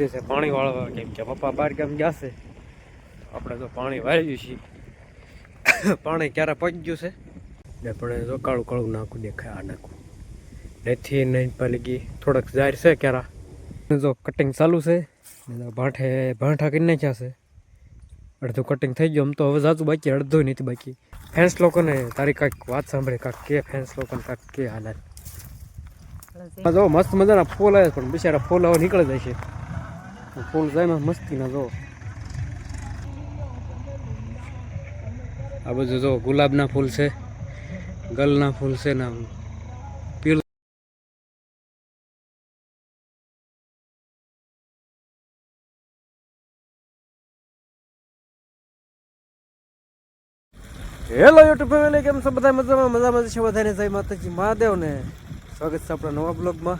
છે પાણી વાળવા કેમ કે પપ્પા બહાર ગામ ગયા છે. આપણે તો પાણી વાળ્યું છીએ પાણી ક્યારે પહોંચ્યું છે? ને પણ તો કાળું કાળું નાખું દેખાય આ નાખું. નથી નહીં પાલી ગઈ થોડાક જાહેર છે ક્યારા. જો કટિંગ ચાલુ છે. ભાંઠે ભાંઠા કરી નાખ્યા છે. અડધું કટિંગ થઈ ગયું. આમ તો હવે જાતું બાકી અડધું નથી બાકી. ફેન્સ લોકોને તારી કાંઈક વાત સાંભળે કાંક કે ફેન્સ લોકોને કાંક કે હાલાત જો મસ્ત મજાના ફૂલ આવે પણ બિચારા ફૂલ આવો નીકળી જાય છે. ફૂલ જાય મસ્તી ના જો. આ બધું જો ગુલાબના ફૂલ છે, ગલના ફૂલ છે ને હેલો યુટ્યુબ ફેમિલી કેમ છો? બધા મજામાં? મજામાં છે બધાને જય માતાજી મહાદેવ ને સ્વાગત છે આપણા નવા બ્લોગમાં.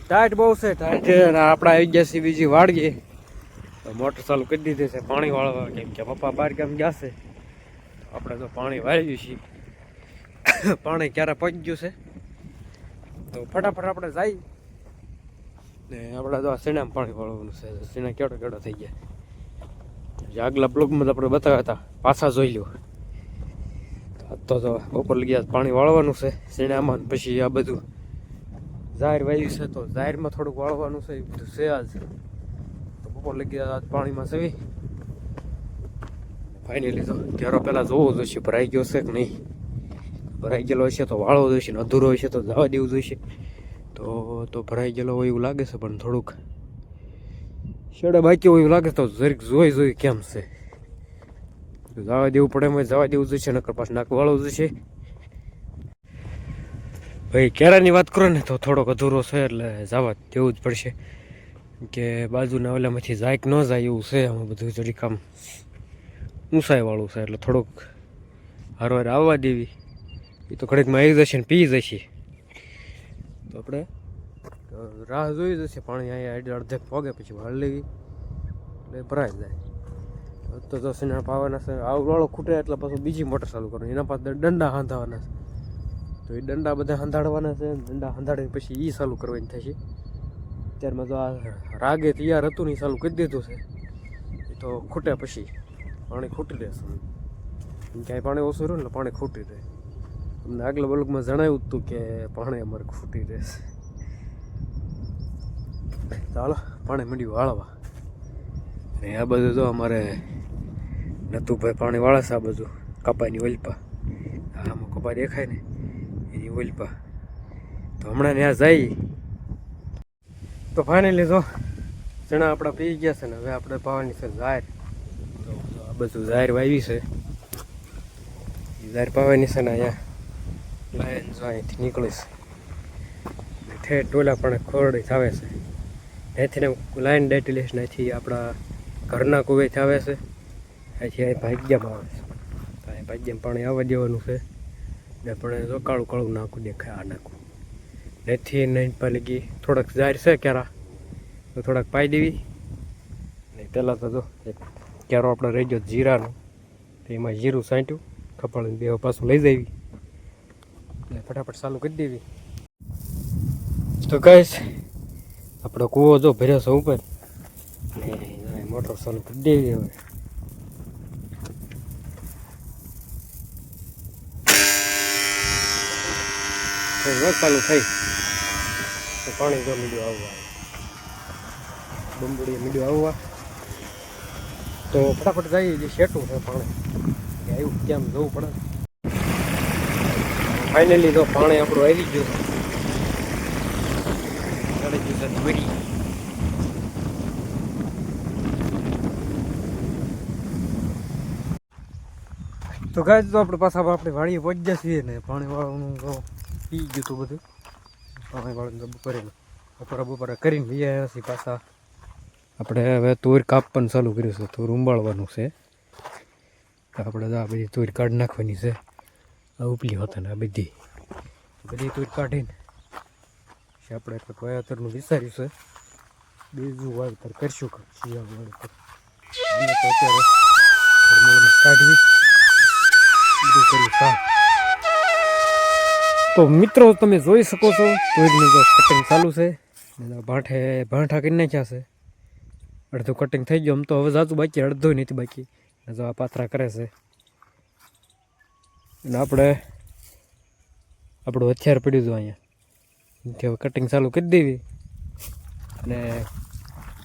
ટાઈટ બહુ છે, ટાઈટ અને આપણે આવી ગયા છીએ બીજી વાળીએ તો મોટર ચાલુ કરી દીધી છે, પાણી વાળવા કેમ કે પપ્પા બહાર ગામ ગયા છે. આપણે તો પાણી વાળ્યું છીએ. પાણી ક્યારે પહોંચી ગયું છે? તો ફટાફટ આપણે જઈ ને આપણે તો આ સીણામાં પાણી વાળવાનું છે સીણા કેડો કેડો થઈ ગયા. આગલા બ્લોગમાં આપણે બતાવ્યા હતા, પાછા જોઈ લો તો બપોર લગી પાણી વાળવાનું છે, સીણામાં પછી આ બધું જાહેર વાયુ છે તો જાહેરમાં થોડુંક વાળવાનું છે છે આજ. તો બપોર લગી આજ પાણીમાં સવી. ફાઇનલી તો ઘેરો પહેલાં જોવો જોઈશે ભરાઈ ગયો છે કે નહીં? ભરાઈ ગયેલો હશે તો વાળવો જોઈશે ને અધૂરો હશે તો જવા દેવું જોઈશે તો તો ભરાઈ ગયેલો હોય એવું લાગે છે, પણ થોડુંક શેડે બાકી હોય એવું લાગે તો જરીક જોઈ જોઈ કેમ છે. જવા દેવું પડે એમાં જવા દેવું જોઈશે નકર પાછું નાક વાળવું જોઈશે ભાઈ કેરાની વાત કરો ને તો થોડોક અધૂરો છે, એટલે જવા દેવું જ પડશે. કે બાજુના ઓલામાંથી જાય કે ન જાય એવું છે આમાં બધું જરી કામ ઊંચાઈવાળું છે, એટલે થોડુંક હરવાર આવવા દેવી. એ તો ઘડીકમાં આવી જશે ને પી જશે. તો આપણે રાહ જોઈ જશે, પાણી અહીંયા અડધે અડધે પોગે પછી વાળ લેવી. એટલે ભરાઈ જાય. તો દસ પાવાના છે આવું વાળો ખૂટે એટલે પાછું બીજી મોટર ચાલુ કરવાની, એના પાસે દંડા હાંધવાના છે. તો એ દંડા બધા હંધાડવાના છે. દંડા હંધાડીને પછી એ ચાલુ કરવાની થશે. અત્યારમાં તો આ રાગે તૈયાર હતું ને ચાલુ કરી દીધું છે. એ તો ખૂટે પછી પાણી ખૂટી રહેશે ક્યાંય પાણી ઓછું રહ્યું ને પાણી ખૂટી રહે અમને આગલા બલકમાં જણાવ્યું હતું કે પાણી અમારે ખૂટી રહેશે ચાલો પાણી મંડ્યું વાળવા. અને આ બધું તો અમારે નતુભાઈ પાણી વાળે છે આ બધું કપાઈની ઓલપા આમાં કપાઈ દેખાય ને. એની ઓલપા તો હમણાં ત્યાં જઈ. તો ફાઇનલી જો, ચણા આપણા પી ગયા છે ને, હવે આપણે પાવાની છે ઝાર તો આ બધું ઝાર વાવી છે. ઝાર પાવાની છે ને અહીંયા લાયન જો અહીંથી નીકળીશ ને ઠેઠ ટોલા પણ ખોરડી આવે છે. અહીંથી લાઈન ને અહીંથી આપણા ઘરના કુવેથી આવે છે. અહીંથી અહીં ભાગ્યમાં આવે છે. અહીં ભાગ્યમાં પાણી આવવા દેવાનું છે. ને પણ જો કાળું કાળું નાખું, દેખાય આ નાખું. નથી નહીં પેલી ગઈ થોડાક જાહેર છે ક્યારા, તો થોડાક પાઈ દેવી. ને પહેલાં તો જો, એક ક્યારો આપણે રહી ગયો જીરાનો, તો એમાં જીરું સાંટ્યું કપાળીને બે પાછું લઈ જવી. એટલે ફટાફટ ચાલુ કરી દેવી. તો કહીશ આપણો કૂવો જો ભર્યો છે ઉપર મોટર ચાલુ કરી દેવી હવે. રોજ થઈ. તો પાણી જો મીડિયો આવવા બંબુડી મીડિયો આવવા. તો ફટાફટ જઈએ, જે શેટું છે પાણી. આવ્યું કેમ જવું પડે? ફાઇનલી તો પાણી આપણું આવી ગયું. ચડી ગયું છે, તો ગાય તો આપણે પાછા આપણે વાળીએ પહોંચી જશે ને, પાણી વાળવાનું પી ગયું હતું બધું? વાળવાનું તો બપોરે બપોરે બપોરે કરીને લઈ આવ્યા છીએ પાછા. આપણે હવે તુર કાપવાનું ચાલુ કર્યું છે, તુર ઉંબાળવાનું છે. આપણે તો આ બધી તુર કાઢી નાખવાની છે. આ ઉપલી હોતા ને આ બધી. બધી તુર કાઢીને પછી આપણે કંઈક વાવેતરનું વિચાર્યું છે. બીજું વાવેતર કરશું કંઈક શિયાળુ વાવેતર. અમે કાઢવી. બધું કર્યું. કામ તો મિત્રો, તમે જોઈ શકો છો કોઈકનું જો કટિંગ ચાલુ છે. ભાંઠે ભાંઠા કરી નાખ્યા છે. અડધું કટિંગ થઈ ગયું. આમ તો હવે જાતું બાકી અડધું નથી બાકી. જો આ પાથરા કરે છે. અને આપણે, આપણું હથિયાર પડ્યું હતું અહીંયા. હવે કટિંગ ચાલુ કરી દેવી. અને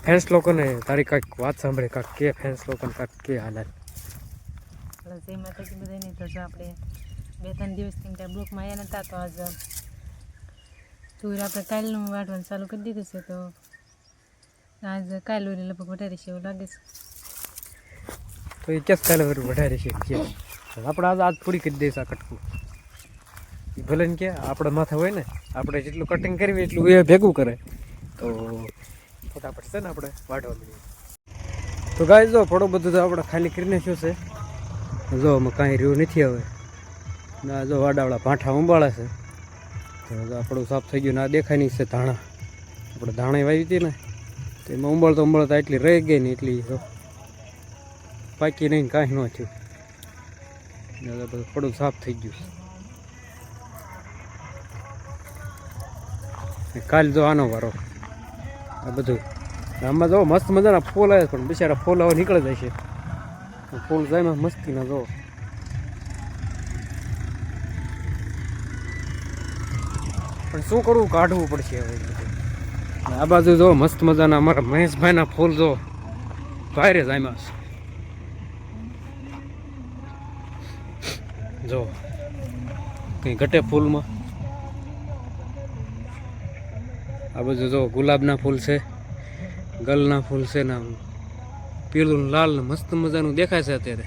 ફેન્સ લોકોને તારી કાંઈક વાત સાંભળે, કાંક કે ફેન્સ લોકોને, કાંક કે હાલત આપણે બે ત્રણ દિવસથી ત્યાં બ્લોકમાં આવ્યા નહોતા તો આજ તુર આપણે કાલનું વાટવાનું ચાલુ કરી દીધું છે, તો આજ કાલ ઓલી લગભગ વધારે છે એવું લાગે છે. તો એ ક્યાં કાલ વરું વધારે છે આપણે આજ આજ પૂરી કરી દઈશ આ કટકું. ભલે ને કે આપણા માથે હોય ને, આપણે જેટલું કટિંગ કરવી એટલું એ ભેગું કરે. તો ફટાફટ છે ને આપણે વાટવા મળીએ. તો ગાય જો, થોડું બધું તો આપણે ખાલી કરીને નાખ્યું છે. જો, આમાં કાંઈ રહ્યું નથી હવે. ના જો વાડાવાળા ભાંઠા ઉંબાળે છે. તો આપણું સાફ થઈ ગયું ને આ દેખાય નહીં છે ધાણા. આપણે ધાણા વાવી હતી ને, તો ઉંબાળતા ઉંબાળતા એટલી રહી ગઈ ને એટલી, જો. પાકી નહીં કાંઈ ન થયું. બધું થોડું સાફ થઈ ગયું ને કાલ જો આનો વારો. આ બધું. આમાં જો મસ્ત મજાના ફૂલ આવે પણ બિચારા ફૂલ હવે નીકળી જાય છે. ફૂલ જાય મસ્તીના, જો. પણ શું કરવું? કાઢવું પડશે હવે આ બાજુ જો મસ્ત મજાના અમારા મહેશભાઈના ફૂલ જો ભારે જામ્યા જો, કંઈ ઘટે ફૂલમાં? આ બાજુ જો ગુલાબના ફૂલ છે, ગલના ફૂલ છે ને પીળું લાલ મસ્ત મજાનું દેખાય છે અત્યારે.